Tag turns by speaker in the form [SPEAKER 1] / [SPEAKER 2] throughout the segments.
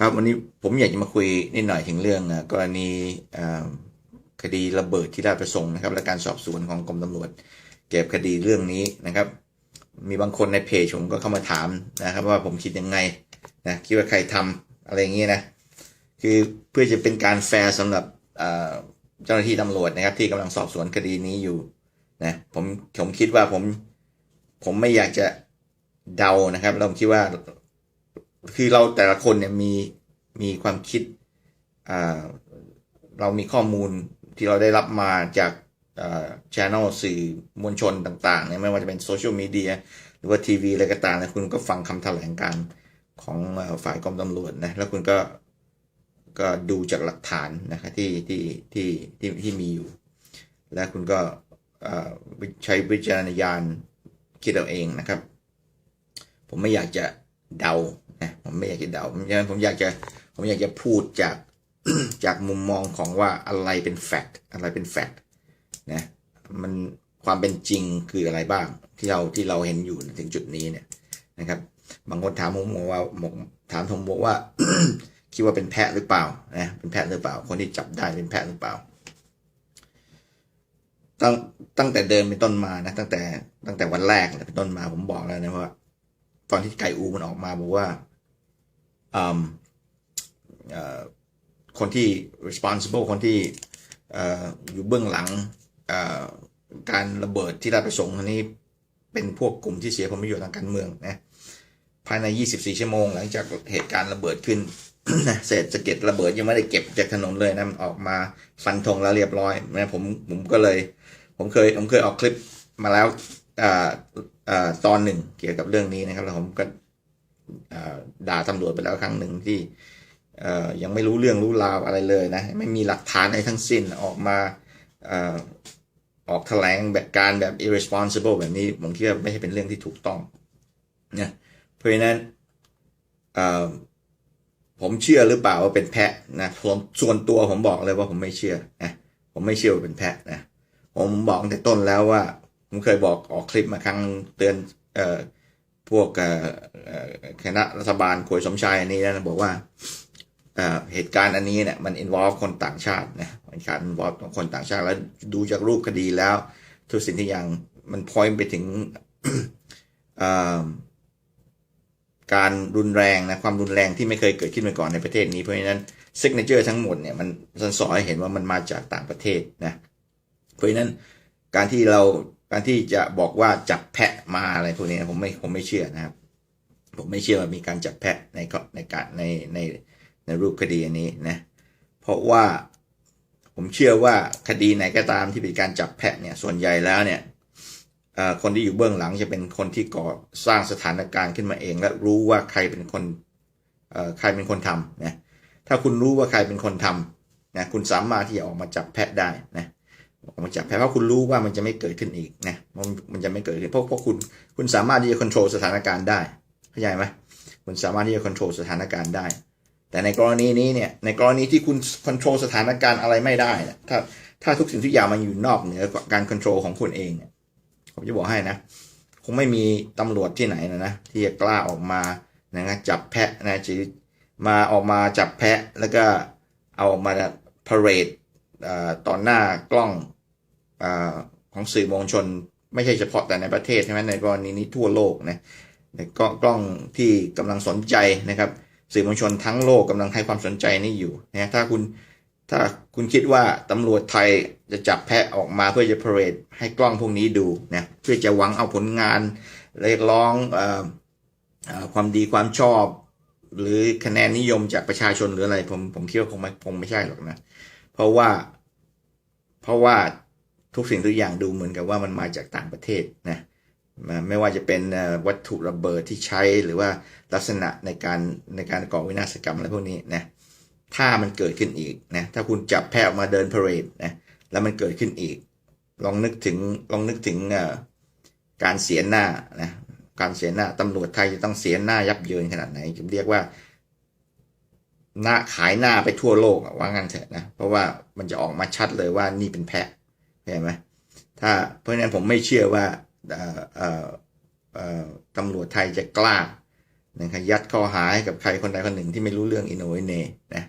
[SPEAKER 1] ครับวันนี้ผมอยากจะมาคุยนิดหน่อยถึงเรื่องกรณีคดีระเบิดที่ราชประสงค์นะครับและการสอบสวนของกรมตำรวจ เก็บคดีเรื่องนี้นะครับ มีบางคนในเพจผมก็เข้ามาถามนะครับ ว่าผมคิดยังไงนะคิดว่าใครทำอะไรอย่างนี้นะคือเพื่อจะเป็นการแฟร์สำหรับเจ้าหน้าที่ตำรวจนะครับ ที่กำลังสอบสวนคดีนี้อยู่นะผมผมคิดว่าผมผมไม่อยากจะเดานะครับเราคิดว่า คือเราแต่ละคนเนี่ยมีมีความคิดอ่าเรามีข้อมูลที่เราได้รับมาจากช่องสื่อมวลชนต่างๆเนี่ยไม่ว่าจะเป็นโซเชียลมีเดียหรือว่าทีวีอะไรก็ตามนะคุณก็ฟังคำแถลงการ์ของฝ่ายกรมตำรวจนะแล้วคุณก็ก็ดูจากหลักฐานนะครับที่ที่ที่ที่ที่มีอยู่ และคุณก็ใช้วิจารณญาณคิดเอาเองนะครับ ผมไม่อยากจะเดา นะผมไม่อยากจะเดาเพราะฉะนั้นผมอยากจะผมอยากจะพูดจากจากมุมมองของว่าอะไรเป็นแฟกต์อะไรเป็นแฟกต์นะมันความเป็นจริงคืออะไรบ้างที่เราที่เราเห็นอยู่ถึงจุดนี้เนี่ยนะครับ บางคนถามผมว่าบอกถามผมบอกว่า คิดว่าเป็นแพะหรือเปล่านะเป็นแพะหรือเปล่า คนที่จับได้เป็นแพะหรือเปล่า ตั้งตั้งแต่เดินเป็นต้นมานะตั้งแต่ตั้งแต่วันแรกเป็นต้นมาผมบอกแล้วนะว่า ตอนที่ไก่อูมันออกมาบอกว่า คนที่ responsible คนที่อยู่เบื้องหลังการระเบิดที่ราชประสงค์นี้เป็นพวกกลุ่มที่เสียผลประโยชน์ทางการเมืองนะภายใน 24 ชั่วโมง หลังจากเหตุการณ์ระเบิดขึ้นนะเศษสะเก็ดระเบิดยังไม่ได้เก็บจากถนนเลยนะมันออกมาฟันธงแล้วเรียบร้อยนะผมผมก็เลย ผมเคยผมเคยออกคลิปมาแล้วอ่าอ่าตอนหนึ่งเกี่ยวกับเรื่องนี้นะครับแล้วผมก็ ด่าตำรวจไปแล้วครั้งหนึ่งที่ยังไม่รู้เรื่องรู้ราวอะไรเลยนะ ไม่มีหลักฐานอะไรทั้งสิ้นออกมาออกแถลงแบบการแบบ irresponsible แบบนี้ผมคิดว่าไม่ใช่เป็นเรื่องที่ถูกต้องนะเพราะฉะนั้นผมเชื่อหรือเปล่าว่าเป็นแพะนะผมส่วนตัวผมบอกเลยว่าผมไม่เชื่อนะผมไม่เชื่อว่าเป็นแพะนะผมบอกตั้งแต่ต้นแล้วว่า ผมเคยบอกออกคลิปมาครั้งเตือนเอ่อ พวกคณะรัฐบาลควยสมชายอันนี้นะบอกว่าเหตุการณ์อันนี้เนี่ยมัน involve คนต่างชาตินะมันการ involve คนต่างชาติแล้วดูจากรูปคดีแล้ว ทุกสิ่งทุกอย่างมัน point ไปถึงการรุนแรงนะความรุนแรงที่ไม่เคยเกิดขึ้นมาก่อนในประเทศนี้เพราะฉะนั้น signature ทั้งหมดเนี่ยมันมันสอนให้เห็นว่ามันมาจากต่างประเทศนะเพราะฉะนั้นการที่เรา การที่จะบอกว่าจับแพะมาอะไรพวกนี้ผมไม่ผมไม่เชื่อนะครับ ผมไม่เชื่อว่ามีการจับแพะในในการในในในรูปคดีอันนี้นะเพราะว่าผมเชื่อว่าคดีไหนก็ตามที่เป็นการจับแพะเนี่ยส่วนใหญ่แล้วเนี่ยคนที่อยู่เบื้องหลังจะเป็นคนที่ก่อสร้างสถานการณ์ขึ้นมาเอง และรู้ว่าใครเป็นคนใครเป็นคนทำนะถ้าคุณรู้ว่าใครเป็นคนทำนะคุณสามารถที่จะออกมาจับแพะได้นะ ออกมาจับแพ้เพราะคุณรู้ว่ามันจะไม่เกิดขึ้นอีกนะมันมันจะไม่เกิดขึ้นเพราะเพราะคุณคุณสามารถที่จะควบคุมสถานการณ์ได้เข้าใจไหมคุณสามารถที่จะควบคุมสถานการณ์ได้ แต่ในกรณีนี้เนี่ยในกรณีที่คุณควบคุมสถานการณ์อะไรไม่ได้นะถ้าถ้าทุกสิ่งทุกอย่างมันอยู่นอกเหนือการควบคุมของคุณเองเนี่ยผมจะบอกให้นะคงไม่มีตำรวจที่ไหนนะนะที่จะกล้าออกมานะจับแพะนะจะมาออกมาจับแพะแล้วก็เอาออกมาพาเรดต่อหน้ากล้อง ของสื่อมวลชน ไม่ใช่เฉพาะแต่ในประเทศใช่ไหมในกรณีนี้ทั่วโลกนะในกล้องกล้องที่กำลังสนใจนะครับ สื่อมวลชนทั้งโลกกำลังให้ความสนใจนี่อยู่นะถ้าคุณถ้าคุณคิดว่าตำรวจไทยจะจับแพะออกมาเพื่อจะพรดให้กล้องพวกนี้ดูนะเพื่อจะหวังเอาผลงานเรียกร้องออความดีความชอบ หรือคะแนนนิยมจากประชาชนหรืออะไรผมผมคิดว่าคงไม่คงไม่ใช่หรอกนะ เพราะว่า เพราะว่า ทุกสิ่งทุกอย่างดูเหมือนกับว่ามันมาจากต่างประเทศนะมาไม่ว่าจะเป็นวัตถุระเบิดที่ใช้หรือว่าลักษณะในการในการก่อวินาศกรรมอะไรพวกนี้นะถ้ามันเกิดขึ้นอีกนะถ้าคุณจับแพะออกมาเดินพาเรดนะแล้วมันเกิดขึ้นอีก ลองนึกถึงลองนึกถึงการเสียหน้านะการเสียหน้าตำรวจไทยจะต้องเสียหน้ายับเยินขนาดไหนจะเรียกว่าหน้าขายหน้าไปทั่วโลกว่างั้นเถอะนะเพราะว่ามันจะออกมาชัดเลยว่านี่เป็นแพะ เห็นไหมถ้าเพราะฉะนั้นผมไม่เชื่อว่าตำรวจไทยจะกล้านะครับยัดข้อหาให้กับใครคนใดคนหนึ่งที่ไม่รู้เรื่องอินโนเวเนนะ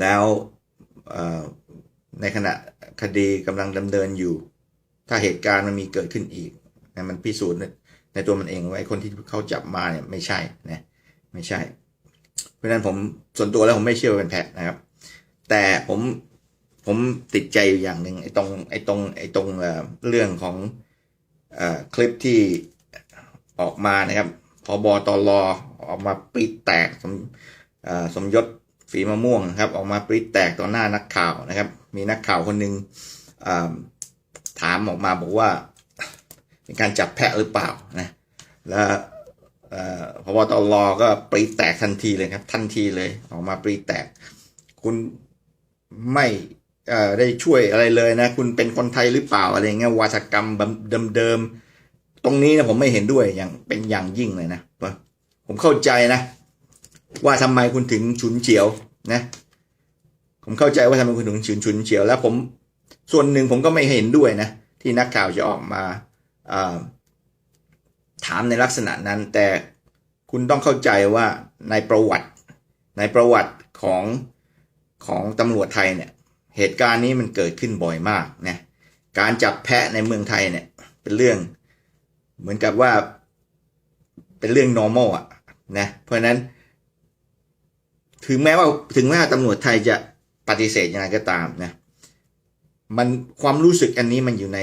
[SPEAKER 1] แล้วในขณะคดีกำลังดำเนินอยู่ ถ้าเหตุการณ์มันมีเกิดขึ้นอีกนะมันพิสูจน์ในตัวมันเองไอ้คนที่เขาจับมาเนี่ยไม่ใช่นะไม่ใช่ เพราะฉะนั้นผมส่วนตัวแล้วผมไม่เชื่อเป็นแพะนะครับ แต่ผม ผมติดใจอยู่อย่างหนึ่งไอ้ตรงไอ้ตรงไอ้ตรงเรื่องของอคลิปที่ออกมานะครับพบตรออกมาปรีแตกสมสมยศฝีมะม่วงครับ ออกมาปรีแตกต่อหน้านักข่าวนะครับ มีนักข่าวคนหนึ่งถามออกมาบอกว่า เป็นการจับแพะหรือเปล่านะแล้วพบตรก็ปรีแตกทันทีเลยครับ ทันทีเลย ออกมาปรีแตก คุณไม่ ได้ช่วยอะไรเลยนะ คุณเป็นคนไทยหรือเปล่าอะไรเงี้ยวาทกรรมเดิมๆตรงนี้นะผมไม่เห็นด้วยอย่างเป็นอย่างยิ่งเลยนะผมเข้าใจนะ ว่าทำไมคุณถึงฉุนเฉียวนะ ผมเข้าใจว่าทำไมคุณถึงฉุนฉุนเฉียว แล้วผมส่วนหนึ่งผมก็ไม่เห็นด้วยนะ ที่นักข่าวจะออกมาถามในลักษณะนั้น แต่คุณต้องเข้าใจว่าในประวัติในประวัติของของตำรวจไทยเนี่ย เหตุการณ์นี้มันเกิดขึ้นบ่อยมากนะการจับแพะในเมืองไทยเนี่ย เป็นเรื่องเหมือนกับว่าเป็นเรื่อง normal อะนะเพราะฉะนั้น ถึงแม้ว่าถึงแม้ว่าตำรวจไทยจะปฏิเสธยังไงก็ตามนะมันความรู้สึกอันนี้มันอยู่ใน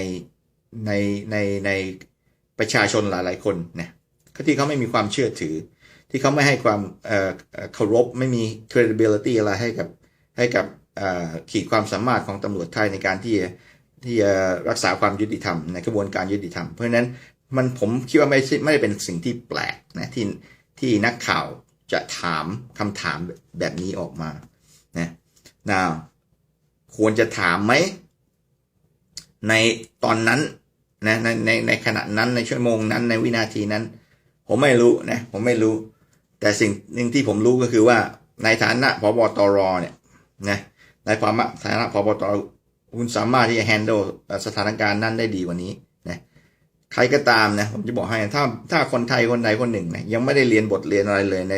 [SPEAKER 1] ในในในประชาชนหลายๆคนนะที่เขาไม่มีความเชื่อถือ ที่เขาไม่ให้ความเอ่อเคารพไม่มี credibility อะไรให้กับให้กับ ขีดความสามารถของตำรวจไทยในการที่จะที่จะรักษาความยุติธรรมในกระบวนการยุติธรรม เพราะฉะนั้นมันผมคิดว่าไม่ใช่ไม่ได้เป็นสิ่งที่แปลกนะที่ที่นักข่าวจะถามคำถามแบบนี้ออกมานะนาวควรจะถามไหมในตอนนั้นนะในในในขณะนั้นในชั่วโมงนั้นในวินาทีนั้น ผมไม่รู้นะผมไม่รู้ แต่สิ่งหนึ่งที่ผมรู้ก็คือว่าในฐานะพบตรเนี่ยนะ ในความฐานะพบตรคุณสามารถที่จะ handle สถานการณ์นั้นได้ดีกว่านี้นะใครก็ตามนะผมจะบอกให้ถ้าถ้าคนไทยคนใดคนหนึ่งนะยังไม่ได้เรียนบทเรียนอะไรเลยใน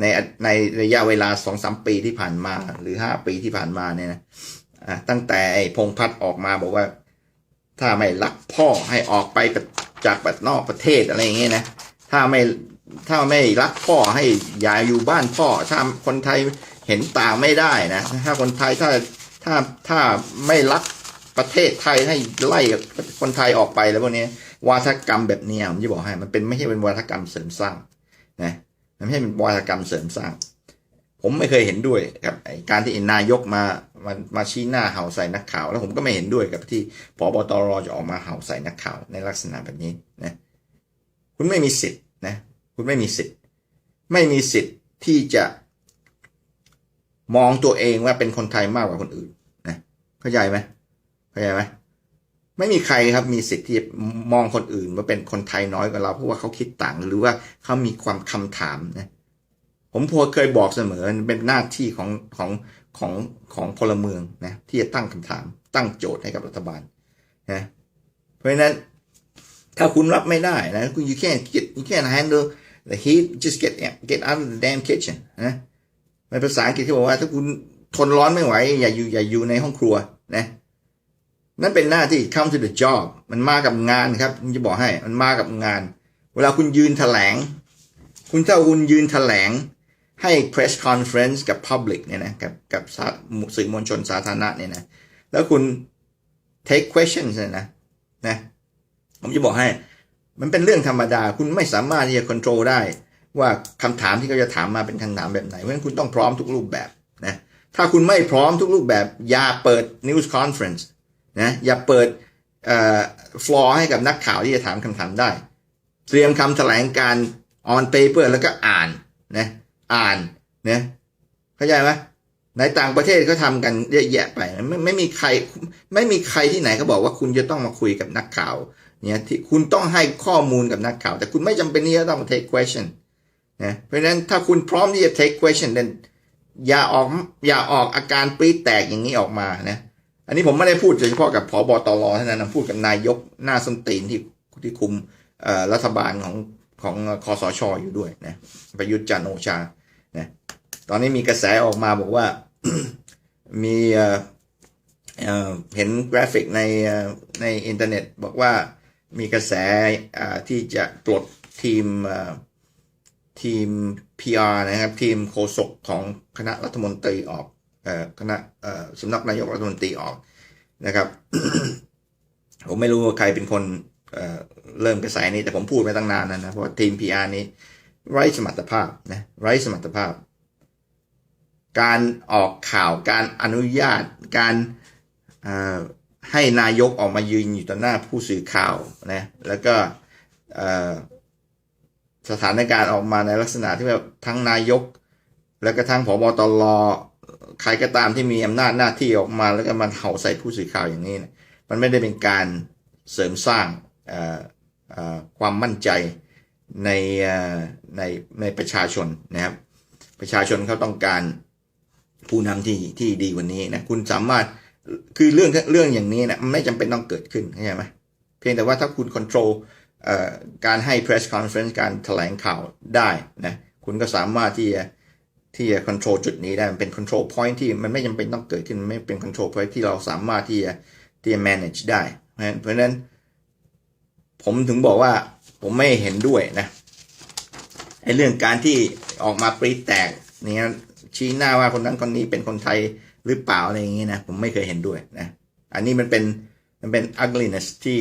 [SPEAKER 1] ในในระยะเวลาสองสามปีที่ผ่านมา หรือห้าปีที่ผ่านมาเนี่ยนะตั้งแต่ไอ้พงพัฒน์ออกมาบอกว่า ถ้าไม่รักพ่อให้ออกไปจากประนอกประเทศอะไรอย่างเงี้ยนะถ้าไม่ถ้าไม่รักพ่อให้อย่าอยู่บ้านพ่อ ถ้าคนไทย เห็นต่างไม่ได้นะถ้าคนไทยถ้าถ้าถ้าไม่รักประเทศไทยให้ไล่คนไทยออกไปแล้วพวกนี้วาทกรรมแบบนี้ผมจะบอกให้ มันเป็นไม่ใช่เป็นวาทกรรมเสริมสร้างนะมันไม่ใช่เป็นวาทกรรมเสริมสร้าง ผมไม่เคยเห็นด้วยกับการที่นายกมามามาชี้หน้าเห่าใส่นักข่าว แล้วผมก็ไม่เห็นด้วยกับที่พบตรจะออกมาเห่าใส่นักข่าวในลักษณะแบบนี้นะคุณไม่มีสิทธิ์นะคุณไม่มีสิทธิ์ ไม่มีสิทธิ์ที่จะ มองตัวเองว่าเป็นคนไทยมากกว่าคนอื่นนะเข้าใจไหมเข้าใจไหมไม่มีใครครับมีสิทธิ์ที่มองคนอื่นว่าเป็นคนไทยน้อยกว่าเราเพราะว่าเขาคิดต่างหรือว่าเขามีความคำถามนะผมพอเคยบอกเสมอเป็นหน้าที่ของของของของพลเมืองนะที่จะตั้งคำถามตั้งโจทย์ให้กับรัฐบาลนะเพราะฉะนั้นถ้าคุณรับไม่ได้นะคุณ you can't get you can't handle the heat just get get out of the damn kitchen นะ ในภาษาอังกฤษที่บอกว่า ถ้าคุณทนร้อนไม่ไหว อย่าอยู่อย่าอยู่ในห้องครัวนะนั่นเป็นหน้าที่ come to the job มันมากับงานครับผมจะบอกให้มันมากับงาน เวลาคุณยืนแถลง คุณถ้าคุณยืนแถลงให้ press conference กับ public เนี่ยนะกับกับสื่อมวลชนสาธารณะเนี่ยนะแล้วคุณ take questions เนี่ยนะนะผมจะบอกให้ มันเป็นเรื่องธรรมดา คุณไม่สามารถที่จะควบคุมได้ ว่าคำถามที่เขาจะถามมาเป็นคำถามแบบไหน เพราะฉะนั้นคุณต้องพร้อมทุกรูปแบบนะถ้าคุณไม่พร้อมทุกรูปแบบ อย่าเปิด news conference นะอย่าเปิดเอ่อ floor ให้กับนักข่าวที่จะถามคำถามได้ เตรียมคำแถลงการ on paper แล้วก็อ่านนะอ่านนะเข้าใจไหมในต่างประเทศเขาทำกันเยอะแยะไปไม่ไม่มีใครไม่มีใครที่ไหนเขาบอกว่าคุณจะต้องมาคุยกับนักข่าวเนี่ยที่คุณต้องให้ข้อมูลกับนักข่าว แต่คุณไม่จำเป็นที่จะต้อง take question นะเพราะฉะนั้นถ้าคุณพร้อมที่จะ take question then อย่าออกอย่าออกอาการปรีดแตกอย่างนี้ออกมานะอันนี้ผมไม่ได้พูดเฉพาะกับผอบอตรเท่านั้นนะพูดกับนายกหน้าสนตีนที่ที่คุมรัฐบาลของของคอสชอยู่ด้วยนะประยุทธ์จันทร์โอชานะตอนนี้มีกระแสออกมาบอกว่ามีเห็นกราฟิกในในอินเทอร์เน็ตบอกว่ามีกระแสที่จะปลดทีมอ ทีม PR นะครับทีมโฆษกของคณะรัฐมนตรีออกคณะสำนักนายกรัฐมนตรีออกนะครับ ผมไม่รู้ว่าใครเป็นคนเเริ่มกระแสนี้แต่ผมพูดมาตั้งนานแล้วนะเพราะทีม PR นี้ ไร้สมรรถภาพนะไร้สมรรถภาพ การออกข่าวการอนุญาตการให้นายกออกมายืนอยู่ต่อหน้าผู้สื่อข่าวนะแล้วก็ สถานการณ์ออกมาในลักษณะที่แบบทั้งนายก แล้วก็ทั้งผบตรใครก็ตามที่มีอำนาจหน้าที่ออกมา แล้วก็มันเห่าใส่ผู้สื่อข่าวอย่างนี้นะมันไม่ได้เป็นการเสริมสร้างความมั่นใจในในในประชาชนนะครับ ประชาชนเขาต้องการผู้นำที่ที่ดีกว่านี้นะคุณสามารถคือเรื่องเรื่องอย่างนี้นะมันไม่จำเป็นต้องเกิดขึ้นเข้าใจไหมเพียงแต่ว่าถ้าคุณควบคุม การให้ press conference การแถลงข่าวได้นะคุณก็สามารถที่จะที่จะ control จุดนี้ได้ มันเป็น control point ที่มันไม่จำเป็นต้องเกิดขึ้นมันไม่เป็น control point ที่เราสามารถที่จะที่จะ manage ได้นะเพราะฉะนั้น ผมถึงบอกว่าผมไม่เห็นด้วยนะไอ้เรื่องการที่ออกมาปรีแตกเนี่ยชี้หน้าว่าคนนั้นคนนี้เป็นคนไทยหรือเปล่าอะไรอย่างงี้นะผมไม่เคยเห็นด้วยนะอันนี้มันเป็นมันเป็น ugliness ที่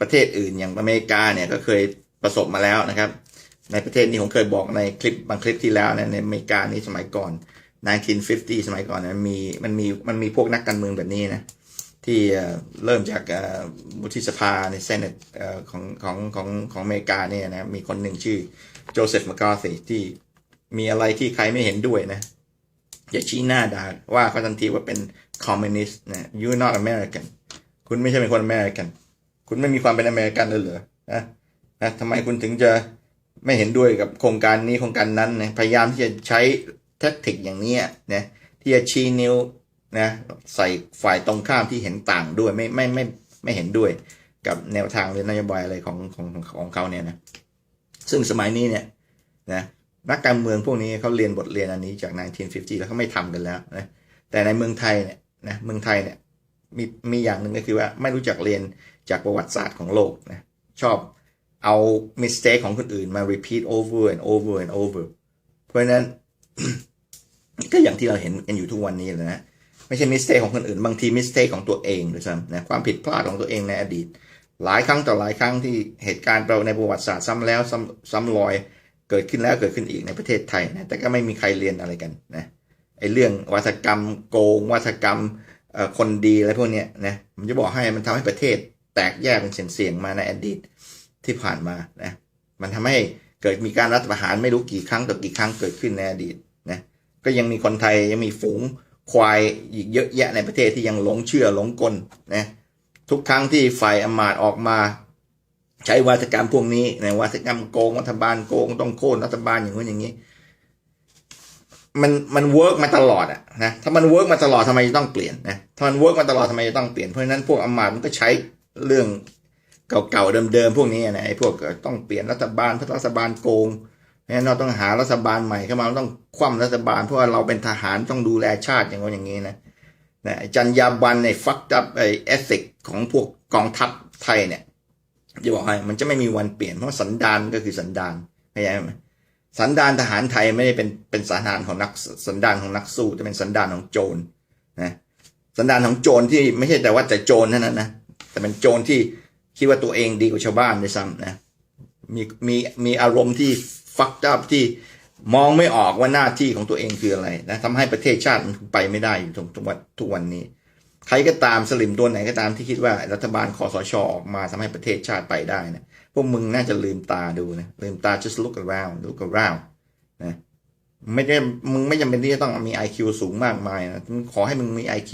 [SPEAKER 1] ประเทศอื่นอย่างอเมริกาเนี่ยก็เคยประสบมาแล้วนะครับ ในประเทศนี้ผมเคยบอกในคลิปบางคลิปที่แล้วนะในอเมริกานี่สมัยก่อน 1950 สมัยก่อนนะมันมีมันมีมันมีพวกนักการเมืองแบบนี้นะที่เริ่มจากวุฒิสภาในเซนต์ของของของของอเมริกาเนี่ยนะมีคนหนึ่งชื่อโจเซฟม c ค a r ธีที่มีอะไรที่ใครไม่เห็นด้วยนะอย่าชี้หน้าด่าว่าเขาทันทีว่าเป็นคอมมิวนิสต์นะ you not American คุณไม่ใช่เป็นคนอเมริกัน คุณไม่มีความเป็นอเมริกันเลยเหรอนะนะทำไมคุณถึงจะไม่เห็นด้วยกับโครงการนี้โครงการนั้นนะพยายามที่จะใช้แทคติกอย่างนี้นะที่จะชี้นิ้วนะใส่ฝ่ายตรงข้ามที่เห็นต่างด้วยไม่ไม่ไม่ไม่เห็นด้วยกับแนวทางหรือนโยบายอะไรของของของเขาเนี่ยนะซึ่งสมัยนี้เนี่ยนะนักการเมืองพวกนี้เขาเรียนบทเรียนอันนี้จาก 1950 แล้วเขาไม่ทำกันแล้วนะแต่ในเมืองไทยเนี่ยนะเมืองไทยเนี่ยมีมีอย่างหนึ่งก็คือว่าไม่รู้จักเรียน จากประวัติศาสตร์ของโลกนะชอบเอา mistake ของคนอื่นมา repeat over and over and over เพราะนั้น ก็อย่างที่เราเห็นกันอยู่ทุกวันนี้เลนะไม่ใช่ mistake ของคนอื่น บางที mistake ของตัวเองด้วยซ้ำนะความผิดพลาดของตัวเองในอดีต หลายครั้งต่อหลายครั้งที่เหตุการณ์เราในประวัติศาสตร์ซ้ำแล้วซ้ำซ้ำรอยเกิดขึ้นแล้วเกิดขึ้นอีกในประเทศไทยนะแต่ก็ไม่มีใครเรียนอะไรกันนะไอเรื่องวัฒกรรมโกงวัฒกรรมคนดีอะไรพวกเนี้ยนะผมจะบอกให้มันทำให้ประเทศ แตกแยกเป็นเสียงๆมาในอดีตที่ผ่านมานะมันทำให้เกิดมีการรัฐประหารไม่รู้กี่ครั้งต่อกี่ครั้งเกิดขึ้นในอดีตนะก็ยังมีคนไทยยังมีฝูงควายอีกเยอะแยะในประเทศที่ยังหลงเชื่อหลงกลนะทุกครั้งที่ฝ่ายอำมาตย์ออกมา ใช้วัฒกรรมพวกนี้ในวัฒกรรมโกงรัฐบาลโกงต้องโค่นรัฐบาลอย่างนู้นอย่างนี้ มันมันเวิร์กมาตลอดอะนะถ้ามันเวิร์กมาตลอดทำไมจะต้องเปลี่ยนนะถ้ามันเวิร์กมาตลอดทำไมจะต้องเปลี่ยนเพราะฉะนั้นพวกอำมาตย์มันก็ใช้ เรื่องเก่าๆเดิมๆพวกนี้นะไอ้พวกต้องเปลี่ยนรัฐบาลเพราะรัฐบาลโกงเพราะฉะนั้นเราต้องหารัฐบาลใหม่เข้ามาเราต้องคว่ำรัฐบาล เพราะว่าเราเป็นทหารต้องดูแลชาติอย่างนู้อย่างนี้นะนะจรรยาบรรณในฟักดับไอ้เอสิกของพวกกองทัพไทยเนี่ยจะบอกให้มันจะไม่มีวันเปลี่ยนเพราะสันดานก็คือสันดานเข้าใจไหมสันดานทหารไทยไม่ได้เป็นเป็นสันดานของนักสันดานของนักสู้แต่เป็นสันดานของโจรนะสันดานของโจรที่ไม่ใช่แต่ว่าแต่โจรเท่านั้นนะ แต่เป็นโจรที่คิดว่าตัวเองดีกว่าชาวบ้านด้วยซ้ำนะมีมีมีอารมณ์ที่ฟักดับที่มองไม่ออกว่าหน้าที่ของตัวเองคืออะไรนะทำให้ประเทศชาติมันไปไม่ได้อยู่ทุกวันทุกวันนี้ ใครก็ตามสลิมตัวไหนก็ตามที่คิดว่ารัฐบาลคอสชออกมาทำให้ประเทศชาติไปได้นะพวกมึงน่าจะลืมตาดูนะลืมตา just look around look around นะ ไม่ได้มึงไม่จำเป็นที่จะต้องมี IQ สูงมากมายนะขอให้มึงมี IQ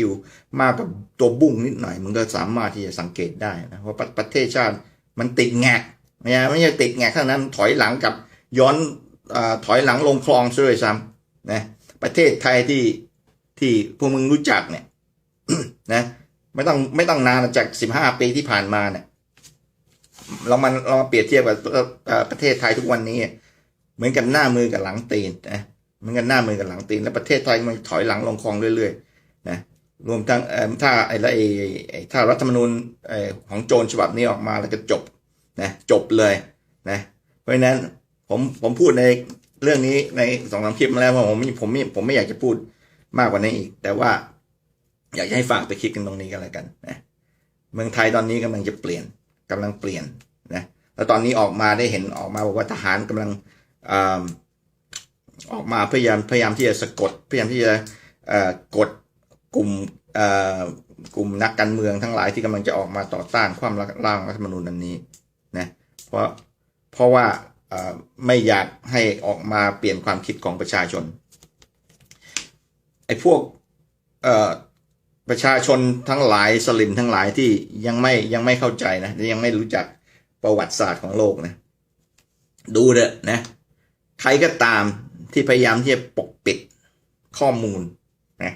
[SPEAKER 1] มากกับตัวบุ้งนิดหน่อย มึงก็สามารถที่จะสังเกตได้นะว่าประประเทศชาติมันติดแงกไม่ใช่ไม่ใช่ติดแงกเท่านั้นถอยหลังกับย้อนอถอยหลังลงคลองซะด้วยซ้ำนะประเทศไทยที่ที่พวกมึงรู้จักเนี่ยนะไม่ต้องไม่ต้องนานจากสิบห้าปีที่ผ่านมาเนี่ยเรามาเรามาเปรียบเทียบกับประเทศไทยทุกวันนี้ เหมือนกับหน้ามือกับหลังตีนนะ มือนกันหน้ามือกับหลังตีนแล้วประเทศไทยมันถอยหลังลงคลองเรื่อยๆนะรวมทั้งถ้าไอ้ละไอ้ไอ้ถ้ารัฐธรรมนูญของโจรฉบับนี้ออกมาแล้วก็จบนะจบเลยนะเพราะฉะนั้นผมผมพูดในเรื่องนี้ในสองสามคลิปมาแล้วว่าผมผมผมผมไม่อยากจะพูดมากกว่านี้อีก แต่ว่าอยากจะให้ฝากไปคิดกันตรงนี้กันแล้วกันนะเมืองไทยตอนนี้กำลังจะเปลี่ยนกำลังเปลี่ยนนะแล้วตอนนี้ออกมาได้เห็นออกมาบอกว่าทหารกำลังอ่า ออกมาพยายามพยายามที่จะสะกดพยายามที่จะกดกลุ่มกลุ่มนักการเมืองทั้งหลายที่กำลังจะออกมาต่อต้านความร่างรัฐธรรมนูญอันนี้นะเพราะเพราะว่าไม่อยากให้ออกมาเปลี่ยนความคิดของประชาชนไอ้พวกประชาชนทั้งหลายสลิมทั้งหลายที่ยังไม่ยังไม่เข้าใจนะยังไม่รู้จักประวัติศาสตร์ของโลกนะดูเถอะนะใครก็ตาม ที่พยายามที่จะปกปิดข้อมูลนะ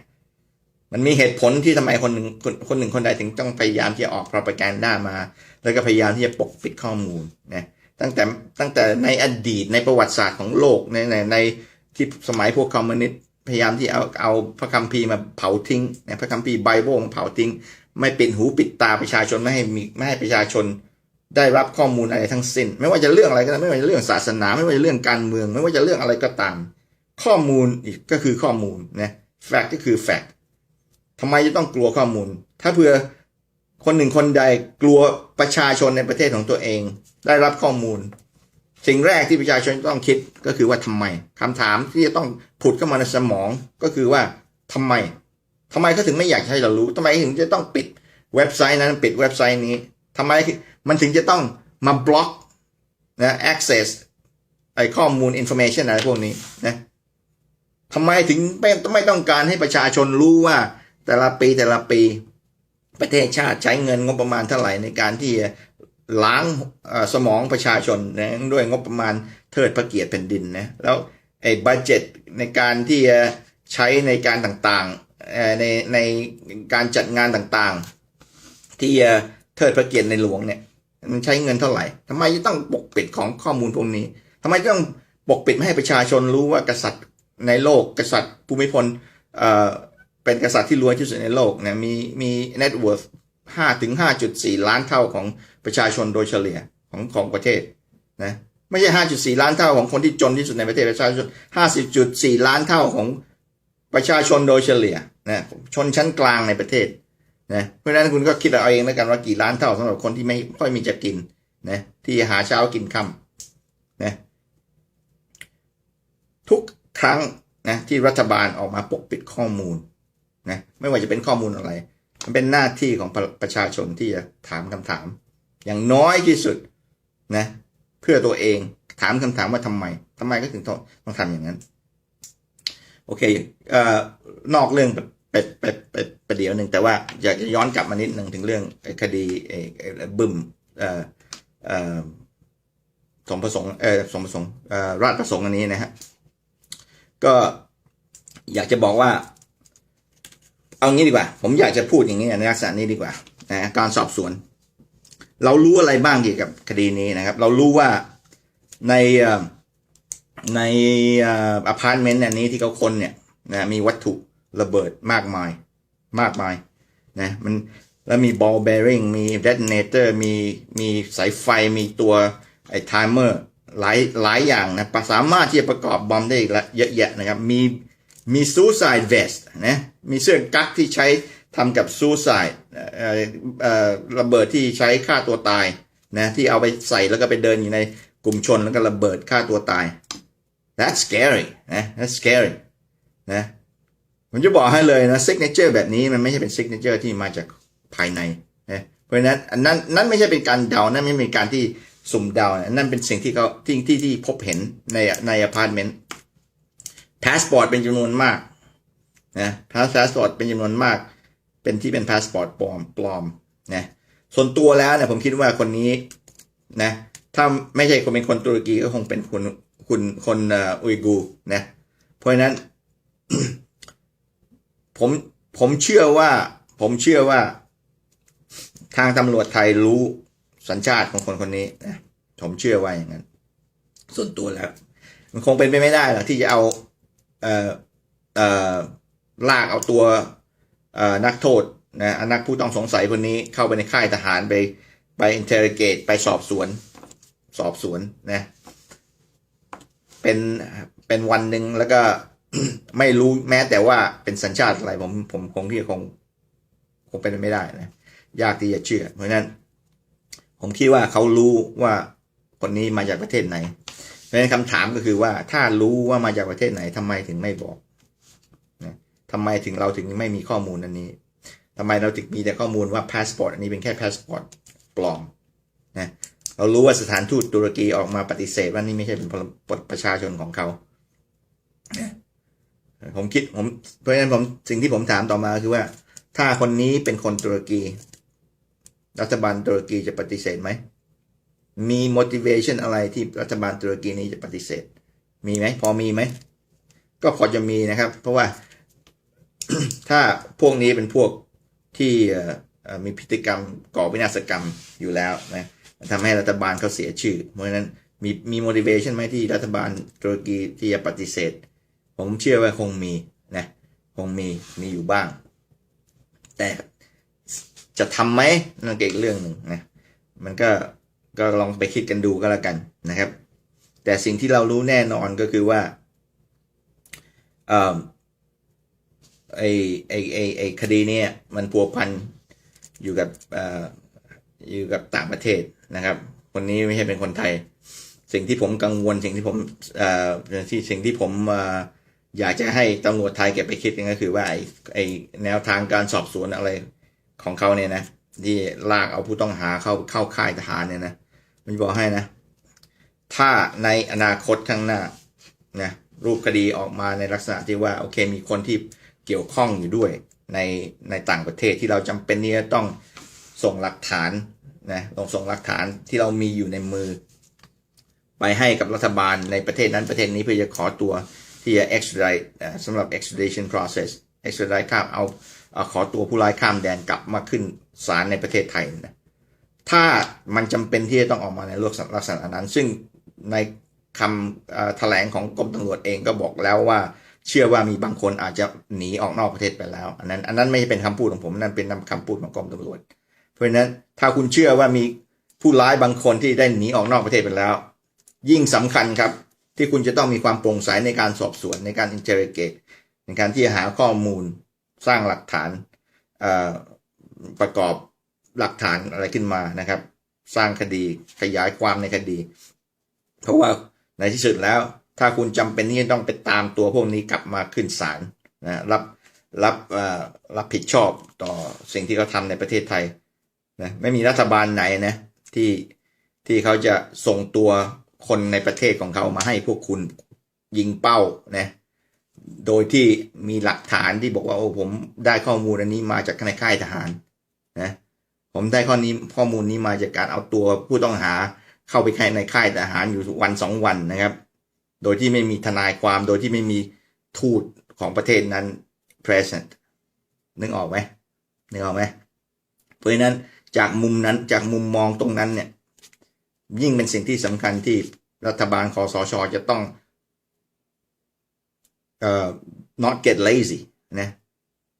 [SPEAKER 1] มันมีเหตุผลที่ทำไมคนหนึ่งคนคนหนึ่งคนใดถึงต้องพยายามที่จะออก propaganda มา แล้วก็พยายามที่จะปกปิดข้อมูลนะตั้งแต่ตั้งแต่ในอดีตในประวัติศาสตร์ของโลกในในในที่สมัยพวกคอมมิวนิสต์พยายามที่เอาเอาพระคัมภีร์มาเผาทิ้งนะพระคัมภีร์ไบเบิลมาเผาทิ้ง ไม่ปิดหูปิดตาประชาชนไม่ให้มีไม่ให้ประชาชน ได้รับข้อมูลอะไรทั้งสิ้น ไม่ว่าจะเรื่องอะไรก็ตามไม่ว่าจะเรื่องศาสนา ไม่ว่าจะเรื่องการเมือง ไม่ว่าจะเรื่องอะไรก็ตาม ข้อมูลอีกก็คือข้อมูลนะแฟกต์ก็คือแฟกต์ทำไมจะต้องกลัวข้อมูล ถ้าเผื่อคนหนึ่งคนใดกลัวประชาชนในประเทศของตัวเอง ได้รับข้อมูล สิ่งแรกที่ประชาชนต้องคิดก็คือว่าทำไมคำถามที่จะต้องผุดเข้ามาในสมองก็คือว่าทำไมทำไมเขาถึงไม่อยากให้เรารู้ทำไมถึงจะต้องปิดเว็บไซต์นั้นปิดเว็บไซต์นี้ทำไม มันถึงจะต้องมาบล็อกนะ access ไอ้ข้อมูล information อะไรพวกนี้นะทำไมถึงไม่ไม่ต้องการให้ประชาชนรู้ว่าแต่ละปีแต่ละปีประเทศชาติใช้เงินงบประมาณเท่าไหร่ในการที่จะล้างสมองประชาชนนะด้วยงบประมาณเทิดพระเกียรติแผ่นดินนะแล้วไอ้บัตเจ็ตในการที่จะใช้ในการต่างๆในในการจัดงานต่างๆ ที่เทิดพระเกียรติในหลวงเนี่ย มันใช้เงินเท่าไหร่ทำไมจะต้องปกปิดของข้อมูลพวกนี้ทำไมต้องปกปิดไม่ให้ประชาชนรู้ว่ากษัตริย์ในโลกกษัตริย์ภูมิพลเอ่อเป็นกษัตริย์ที่รวยที่สุดในโลกเนี่ยมีมี net worth ห้าถึงห้าจุดสี่ล้านเท่าของประชาชนโดยเฉลี่ยของของประเทศนะไม่ใช่ห้าจุดสี่ล้านเท่าของคนที่จนที่สุดในประเทศประชาชนห้าสิบจุดสี่ล้านเท่าของประชาชนโดยเฉลี่ยนะชนชั้นกลางในประเทศ นะเพราะฉะนั้นคุณก็คิดเอาเองแล้วกันว่ากี่ล้านเท่าสำหรับคนที่ไม่ค่อยมีจะกินนะที่หาเช้ากินค่ำนะทุกครั้งนะที่รัฐบาลออกมาปกปิดข้อมูลนะไม่ว่าจะเป็นข้อมูลอะไร มันเป็นหน้าที่ของประประชาชนที่จะถามคำถาม อย่างน้อยที่สุดนะเพื่อตัวเองถามคำถามว่าทำไมทำไมก็ถึงต้องต้องทำอย่างนั้น โอเคเอ่อนอกเรื่องไปไปไปไปไป เดี๋ยวหนึ่งแต่ว่าอยากจะย้อนกลับมานิดหนึ่งถึงเรื่องคดีบึ้มสมประสงค์เออสมประสงค์ราชประสงค์อันนี้นะฮะก็อยากจะบอกว่า เอางี้ดีกว่า ผมอยากจะพูดอย่างนี้ในลักษณะนี้ดีกว่านะการสอบสวน เรารู้อะไรบ้างเกี่ยวกับคดีนี้นะครับ เรารู้ว่าในในอพาร์ตเมนต์อันนี้ที่เขาค้นเนี่ยนะมีวัตถุระเบิดมากมาย มากมายนะมันแล้วมีบอลเบริงมีเด t เนเตอร์มีมีสายไฟมีตัวไอ้ไทม์เมอร์หลายหลายอย่างนะสามารถที่จะประกอบบอมได้อีกละเยอะแยะนะครับ มีมี suicide vest นะมีเสื้อกั๊กที่ใช้ทำกับ suicide เอ่อเอ่อระเบิดที่ใช้ฆ่าตัวตายนะที่เอาไปใส่แล้วก็ไปเดินอยู่ในกลุ่มชนแล้วก็ระเบิดฆ่าตัวตาย that's scary นะ that's scary นะ ผมจะบอกให้เลยนะ signature แบบนี้มันไม่ใช่เป็น signature ที่มาจากภายในนะเพราะฉะนั้นนั้นนั่นไม่ใช่เป็นการเดานั่นไม่เป็นการที่สุ่มเดานั่นเป็นสิ่งที่เขาที่ที่ที่พบเห็นในในอพาร์ตเมนต์พาสปอร์ตเป็นจำนวนมากนะพาสปอร์ตเป็นจำนวนมาก เป็นที่เป็นพาสปอร์ตปลอมปลอมนะส่วนตัวแล้วเนี่ยผมคิดว่าคนนี้นะถ้าไม่ใช่คนเป็นคนตุรกีก็คงเป็นคนคุณคนอุยกูนะเพราะฉะนั้น ผมผมเชื่อว่า ผมเชื่อว่า ทางตำรวจไทยรู้สัญชาติของคนคนนี้นะผมเชื่อว่าอย่างนั้น ส่วนตัวแล้ว มันคงเป็นไปไม่ได้หรอกที่จะเอา เอ่อเอ่อลากเอาตัวเอ่อนักโทษนะนักผู้ต้องสงสัยคนนี้เข้าไปในค่ายทหารไป ไป interrogate ไปสอบสวน สอบสวนนะ เป็นเป็นวันหนึ่งแล้วก็ ไม่รู้แม้แต่ว่าเป็นสัญชาติอะไรผมผมคงที่คงคงเป็นไม่ได้นะยากที่จะเชื่อ เพราะนั้น ผมคิดว่าเขารู้ว่าคนนี้มาจากประเทศไหนเพราะฉะนั้นคำถามก็คือว่าถ้ารู้ว่ามาจากประเทศไหนทำไมถึงไม่บอกนะทำไมถึงเราถึงไม่มีข้อมูลอันนี้ทำไมเราถึงมีแต่ข้อมูลว่าพาสปอร์ตอันนี้เป็นแค่พาสปอร์ตปลอมนะเรารู้ว่าสถานทูตตุรกีออกมาปฏิเสธว่านี่ไม่ใช่เป็นประชาชนของเขานะ ผมคิดผมเพราะฉะนั้นผมสิ่งที่ผมถามต่อมาคือว่า ถ้าคนนี้เป็นคนตุรกี รัฐบาลตุรกีจะปฏิเสธไหม มี motivation อะไรที่รัฐบาลตุรกีนี้จะปฏิเสธ มีไหม พอมีไหม ก็พอจะมีนะครับ เพราะว่า ถ้าพวกนี้เป็นพวกที่มีพฤติกรรมก่อวินาศกรรมอยู่แล้วนะทำให้รัฐบาลเขาเสียชื่อ เพราะฉะนั้นมีมี motivation ไหมที่รัฐบาลตุรกีที่จะปฏิเสธ ผมเชื่อว่าคงมีนะคงมีมีอยู่บ้าง แต่จะทำไหมนั่นก็อีกเรื่องหนึ่งนะมันก็ก็ลองไปคิดกันดูก็แล้วกันนะครับ แต่สิ่งที่เรารู้แน่นอนก็คือว่าเอ่อไอไอไอไอคดีเนี้ยมันพัวพันอยู่กับอ่อยู่กับต่างประเทศนะครับ คนนี้ไม่ใช่เป็นคนไทย สิ่งที่ผมกังวลสิ่งที่ผมอ่อสิ่งที่ผม อยากจะให้ตำรวจไทยเก็บไปคิดก็คือว่าไอไอแนวทางการสอบสวนอะไรของเขาเนี่ยนะที่ลากเอาผู้ต้องหาเข้าเข้าค่ายทหารเนี่ยนะมันบอกให้นะ ถ้าในอนาคตข้างหน้านะรูปคดีออกมาในลักษณะที่ว่าโอเคมีคนที่เกี่ยวข้องอยู่ด้วยในในต่างประเทศที่เราจำเป็นที่จะต้องส่งหลักฐานนะลงส่งหลักฐานที่เรามีอยู่ในมือ ไปให้กับรัฐบาลในประเทศนั้นประเทศนี้เพื่อจะขอตัว ที่จะ extradite สำหรับ extradition process extradite ข้ามเอาอขอตัวผู้ร้ายข้ามแดนกลับมาขึ้นศาลในประเทศไทยนะถ้ามันจำเป็นที่จะต้องออกมาในลักษณะลักษณะนั้น ซึ่งในคำแถลงของกรมตำรวจเองก็บอกแล้วว่า เชื่อว่ามีบางคนอาจจะหนีออกนอกประเทศไปแล้ว อันนั้น อันนั้นไม่ใช่เป็นคำพูดของผมนั่นเป็นคำพูดของกรมตำรวจ เพราะฉะนั้นถ้าคุณเชื่อว่ามีผู้ร้ายบางคนที่ได้หนีออกนอกประเทศไปแล้ว ยิ่งสำคัญครับ ที่คุณจะต้องมีความโปร่งใสในการสอบสวนในการ interrogate ในการที่จะหาข้อมูลสร้างหลักฐานประกอบหลักฐานอะไรขึ้นมานะครับ สร้างคดีขยายความในคดี เพราะว่าในที่สุดแล้ว ถ้าคุณจำเป็นที่จะต้องไปตามตัวพวกนี้กลับมาขึ้นศาลนะรับรับรับผิดชอบต่อสิ่งที่เขาทำในประเทศไทยนะไม่มีรัฐบาลไหนนะที่ที่เขาจะส่งตัว คนในประเทศของเขามาให้พวกคุณยิงเป้านะโดยที่มีหลักฐานที่บอกว่าโอ้ผมได้ข้อมูลอันนี้มาจากในค่ายทหารนะผมได้ข้อนี้ข้อมูลนี้มาจากการเอาตัวผู้ต้องหาเข้าไปค่ายในค่ายทหารอยู่วันสองวันนะครับ โดยที่ไม่มีทนายความโดยที่ไม่มีทูตของประเทศนั้น present นึกออกไหมนึกออกไหมเพราะฉะนั้นจากมุมนั้นจากมุมมองตรงนั้นเนี่ย ยิ่งเป็นสิ่งที่สำคัญที่รัฐบาลคอสชจะต้องเอ่อ not get lazy นะ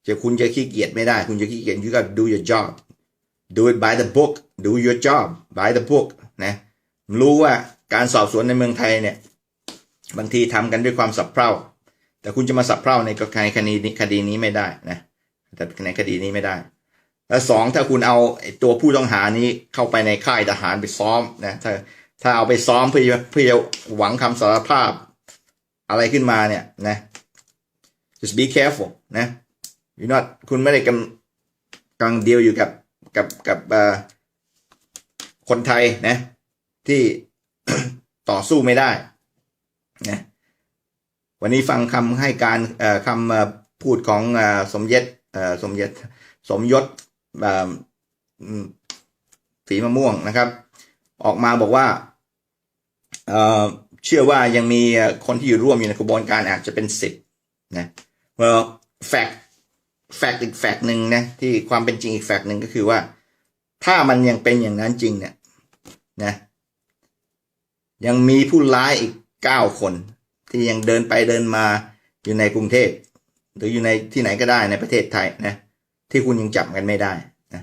[SPEAKER 1] จะคุณจะขี้เกียจไม่ได้ คุณจะขี้เกียจ you got to do your job do it by the book do your job by the book นะรู้ว่าการสอบสวนในเมืองไทยเนี่ย บางทีทำกันด้วยความสับเพร่า แต่คุณจะมาสับเพร่าในกรณีคดีคดีนี้ไม่ได้นะแต่ในคดีนี้ไม่ได้ และสองถ้าคุณเอาตัวผู้ต้องหานี้เข้าไปในค่ายทหารไปซ้อมนะถ้าถ้าเอาไปซ้อมเพื่อเพื่อหวังคำสารภาพอะไรขึ้นมาเนี่ยนะ just be careful นะ you not คุณไม่ได้กำกำลังเดียวอยู่กับกับกับคนไทยนะ ที่ต่อสู้ไม่ได้นะวันนี้ฟังคำให้การคำพูดของสมเย็ดเอ่อสมเย็ดสมยศ สีมะม่วงนะครับ ออกมาบอกว่าเชื่อว่ายังมีคนที่อยู่ร่วมอยู่ในกระบวนการอาจจะเป็นสิบนะเมื่อแฟกแฟกอีกแฟกหนึ่งนะที่ความเป็นจริงอีกแฟกหนึ่งก็คือว่า ถ้ามันยังเป็นอย่างนั้นจริงเนี่ยนะ ยังมีผู้ร้ายอีกเก้าคน ที่ยังเดินไปเดินมาอยู่ในกรุงเทพหรืออยู่ในที่ไหนก็ได้ในประเทศไทยนะ ที่คุณยังจับกันไม่ได้นะ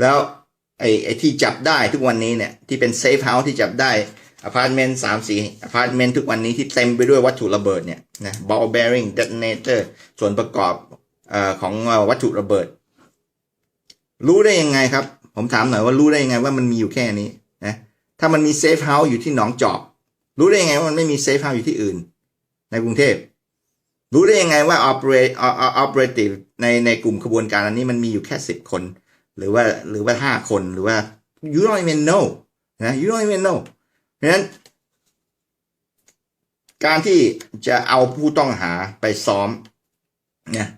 [SPEAKER 1] แล้วไอ้ไอ้ที่จับได้ทุกวันนี้เนี่ยที่เป็นเซฟเฮาส์ที่จับได้อพาร์ตเมนต์สามสี่อพาร์ตเมนต์ทุกวันนี้ที่เต็มไปด้วยวัตถุระเบิดเนี่ยนะ ball bearing detonator ส่วนประกอบอของวัตถุระเบิด รู้ได้ยังไงครับ ผมถามหน่อยว่ารู้ได้ยังไงว่ามันมีอยู่แค่นี้นะถ้ามันมีเซฟเฮาส์อยู่ที่หนองจอก รู้ได้ยังไงว่ามันไม่มีเซฟเฮาส์อยู่ที่อื่น ในกรุงเทพ รู้ได้ยังไงว่า operate operative ในในกลุ่มขบวนการอันนี้มันมีอยู่แค่สิบคน หรือว่าหรือว่าห้าคนหรือว่า you don't even know นะ you don't even know เพราะฉะนั้น การที่จะเอาผู้ต้องหาไปซ้อมเนี่ย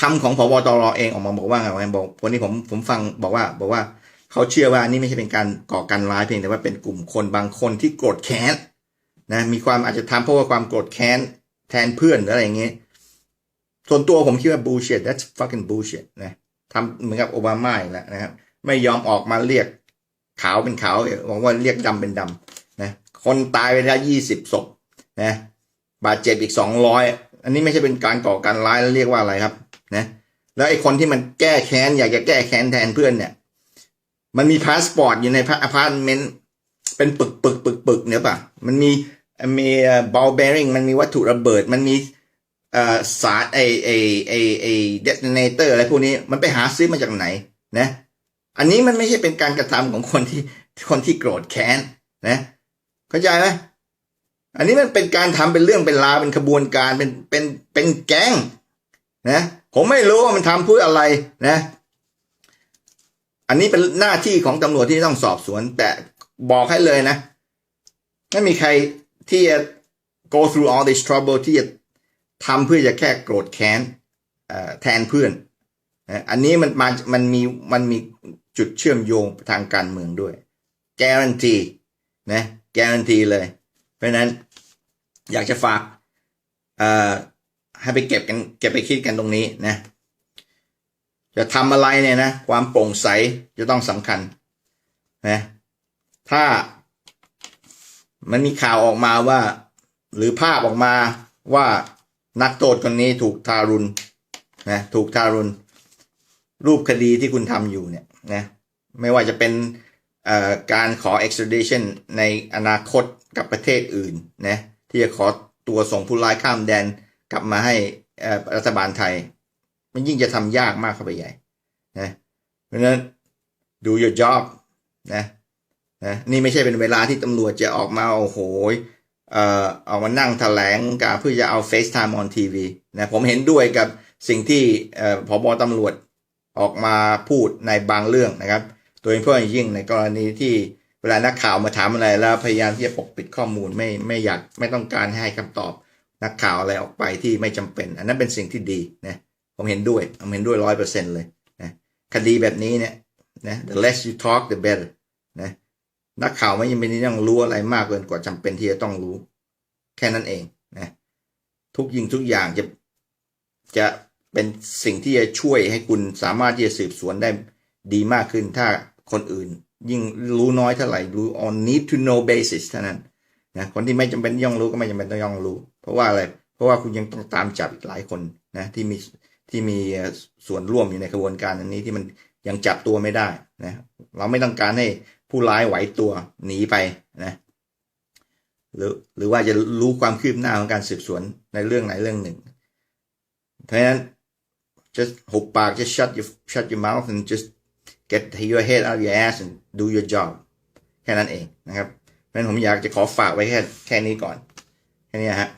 [SPEAKER 1] คำของพบตรเองออกมาบอกว่าไงบอกวันนี้ผมผมฟังบอกว่า บอกว่าเขาเชื่อว่านี่ไม่ใช่เป็นการก่อการร้ายเพียงแต่ว่าเป็นกลุ่มคนบางคนที่โกรธแค้นนะมีความอาจจะทำเพราะว่าความโกรธแค้น แทนเพื่อนหรืออะไรอย่างเงี้ยส่วนตัวผมคิดว่า bullshit that's fucking bullshit นะทำเหมือนกับโอบามาอีกแล้วนะครับ ไม่ยอมออกมาเรียกขาวเป็นขาวบอกว่าเรียกดำเป็นดำนะคนตายไปแล้วยี่สิบศพนะบาดเจ็บอีกสองร้อยอันนี้ไม่ใช่เป็นการก่อการร้ายแล้วเรียกว่าอะไรครับนะแล้วไอ้คนที่มันแก้แค้น อยากจะแก้แค้นแทนเพื่อนเนี่ย มันมีพาสปอร์ตอยู่ในอพาร์ตเมนต์เป็นปึกปึกปึกปึกเนี่ยป่ะ มันมี มีบอลเบริงมันมีวัตถุระเบิด มันมีสารไอไอไอไอเดตเนเตอร์อะไรพวกนี้มันไปหาซื้อมาจากไหนนะ อันนี้มันไม่ใช่เป็นการกระทำของคนที่คนที่โกรธแค้นนะเข้าใจไหมอันนี้มันเป็นการทำเป็นเรื่องเป็นราวเป็นขบวนการเป็นเป็นเป็นแก๊งนะผมไม่รู้ว่ามันทำเพื่ออะไรนะ อันนี้เป็นหน้าที่ของตำรวจที่ต้องสอบสวน แต่บอกให้เลยนะ ไม่มีใคร ที่จะ go through all this trouble ที่จะทำเพื่อจะแค่โกรธแค้นแทนเพื่อน อันนี้มันมันมันมีมันมีจุดเชื่อมโยงทางการเมืองด้วย guarantee นะ guarantee เลย เพราะนั้นอยากจะฝากให้ไปเก็บกันเก็บไปคิดกันตรงนี้นะจะทำอะไรเนี่ยนะ ความโปร่งใสจะต้องสำคัญนะถ้า มันมีข่าวออกมาว่า หรือภาพออกมาว่านักโทษคนนี้ถูกทารุณนะถูกทารุณ รูปคดีที่คุณทำอยู่เนี่ยนะไม่ว่าจะเป็นการขอ extradition ในอนาคตกับประเทศอื่นนะที่จะขอตัวส่งผู้ร้ายข้ามแดนกลับมาให้อรัฐบาลไทย มันยิ่งจะทำยากมากเข้าไปใหญ่นะเพราะฉะนั้นดู your job นะ นะนี่ไม่ใช่เป็นเวลาที่ตำรวจจะออกมาโอ้โหเอ่อออกมานั่งแถลงการเพื่อจะเอา FaceTime on TV นะผมเห็นด้วยกับสิ่งที่เอ่อผบตำรวจออกมาพูดในบางเรื่องนะครับ โดยเฉพาะย่างยิ่งในกรณีที่เวลานักข่าวมาถามอะไรแล้วพยายามที่จะปกปิดข้อมูลไม่ไม่อยากไม่ต้องการให้คำตอบนักข่าวอะไรออกไปที่ไม่จำเป็น อันนั้นเป็นสิ่งที่ดีนะผมเห็นด้วยผมเห็นด้วยร้อยเปอร์เซ็นต์เลยนะคดีแบบนี้เนี่ยนะ the less you talk the better นะ นักข่าวไม่จำเป็นที่ต้องรู้อะไรมากเกินกว่าจำเป็นที่จะต้องรู้ แค่นั้นเองนะทุกยิงทุกอย่างจะจะเป็นสิ่งที่จะช่วยให้คุณสามารถที่จะสืบสวนได้ดีมากขึ้น ถ้าคนอื่น ยิ่งรู้น้อยเท่าไหร่รู้ on need to know basis เท่านั้นนะคนที่ไม่จำเป็นต้องรู้ก็ไม่จำเป็นต้องย่องรู้ เพราะว่าอะไร เพราะว่าคุณยังต้องตามจับอีกหลายคนนะที่มีที่มีส่วนร่วมอยู่ในกระบวนการอันนี้ที่มันยังจับตัวไม่ได้นะเราไม่ต้องการให้ ผู้ร้ายไหวตัวหนีไปนะหรือหรือว่าจะรู้ความคืบหน้าของการสืบสวนในเรื่องไหนเรื่องหนึ่ง เพราะฉะนั้น just หุบปาก just shut your shut your mouth and just get your head out of your ass and do your job แค่นั้นเองนะครับเพราะฉะนั้นผมอยากจะขอฝากไว้แค่แค่นี้ก่อน แค่นี้ฮะ